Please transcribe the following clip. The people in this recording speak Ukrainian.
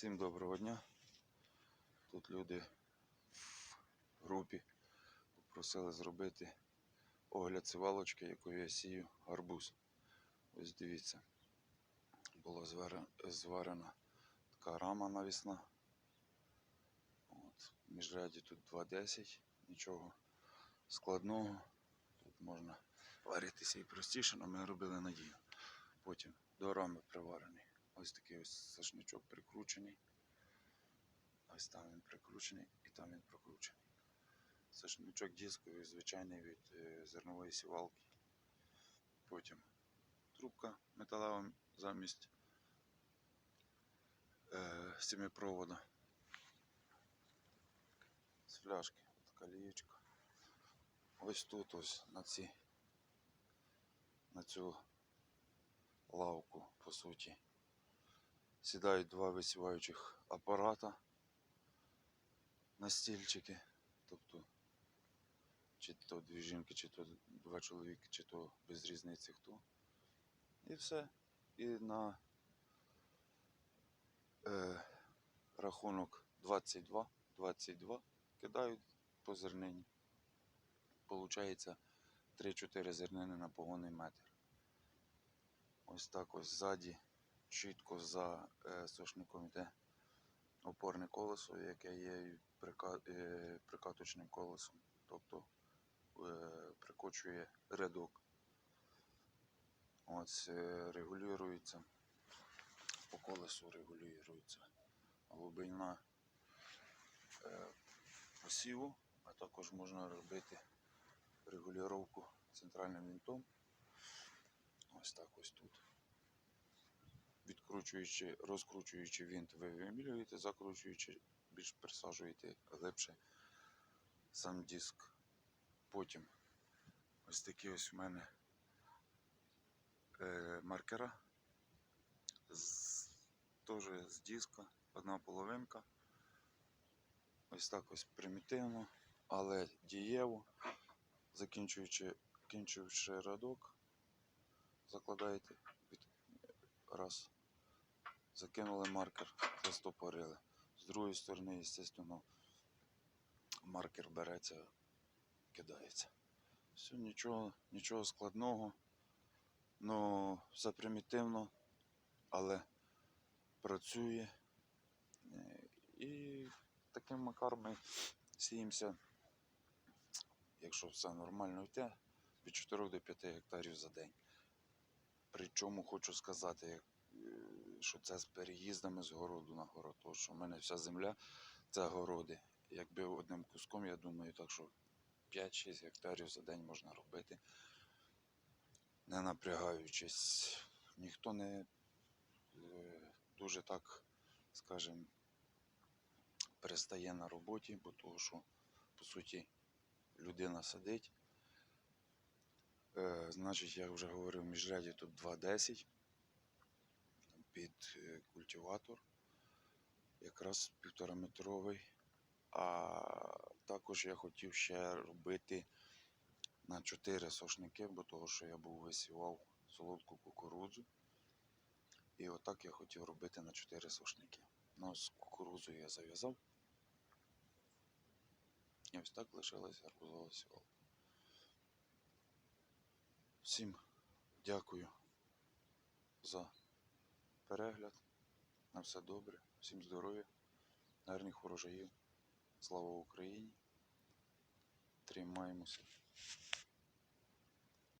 Всім доброго дня. Тут люди в групі попросили зробити огляд сівалочки, якою я сію гарбуз. Ось дивіться. Була зварена, така рама навісна. От. Міжряді тут 2,10, нічого складного. Тут можна варитися і простіше, але ми робили надію. Потім до рами приварений. Ось такий ось сашничок прикручений. Ось там він прикручений і там він прикручений. Сашничок дисковий, звичайний від е, зернової сівалки. Потім трубка металева замість е. З фляжки, така лієчка. Ось тут ось на ці на цю лавку, по суті. Сідають два висіваючих апарата на стільчики. Тобто, чи то дві жінки, чи то два чоловіки, чи то без різниці хто. І все. І на е, рахунок 22, 22 кидають по зернині. Получається 3-4 зернини на погонний метр. Ось так ось ззаді, чітко за е, сошником йде опорне колесо, яке є е, прикаточним колесом, тобто е, прикочує рядок. Ось регулюється, по колесу регулюється глибина посіву, а також можна робити регулювання центральним вінтом. Ось так ось тут. Відкручуючи, розкручуючи винт, ви вимілюєте, закручуючи, більш присаджуєте глибше сам диск. Потім ось такі ось у мене е, маркера. З, теж з диска, одна половинка. Ось так ось примітивно, але дієво, закінчуючи, закінчуючи рядок, закладаєте раз. Закинули маркер, застопорили. З другої сторони, звісно, маркер береться, кидається. Все, нічого, нічого складного, ну все примітивно, але працює. І таким макаром ми сіємося, якщо все нормально йде, від 4 до 5 гектарів за день. Причому хочу сказати, як, що це з переїздами з городу на город, тому що в мене вся земля це городи. Якби одним куском, я думаю, так що 5-6 гектарів за день можна робити, не напрягаючись. Ніхто не е, дуже так, скажімо, перестає на роботі, бо того, що, по суті, людина сидить. Е, значить, я вже говорив, міжряді тут 2,10 під е, культиватор, якраз півтораметровий. А також я хотів ще робити на 4 сошники, бо того, що я був висівав солодку кукурудзу. І отак я хотів робити на 4 сошники. Ну, з кукурудзою я зав'язав. І ось так лишилась гарбузова сівалка. Всім дякую за перегляд. На все добре, всім здоров'я, гарних урожаїв. Слава Україні! Тримаємося.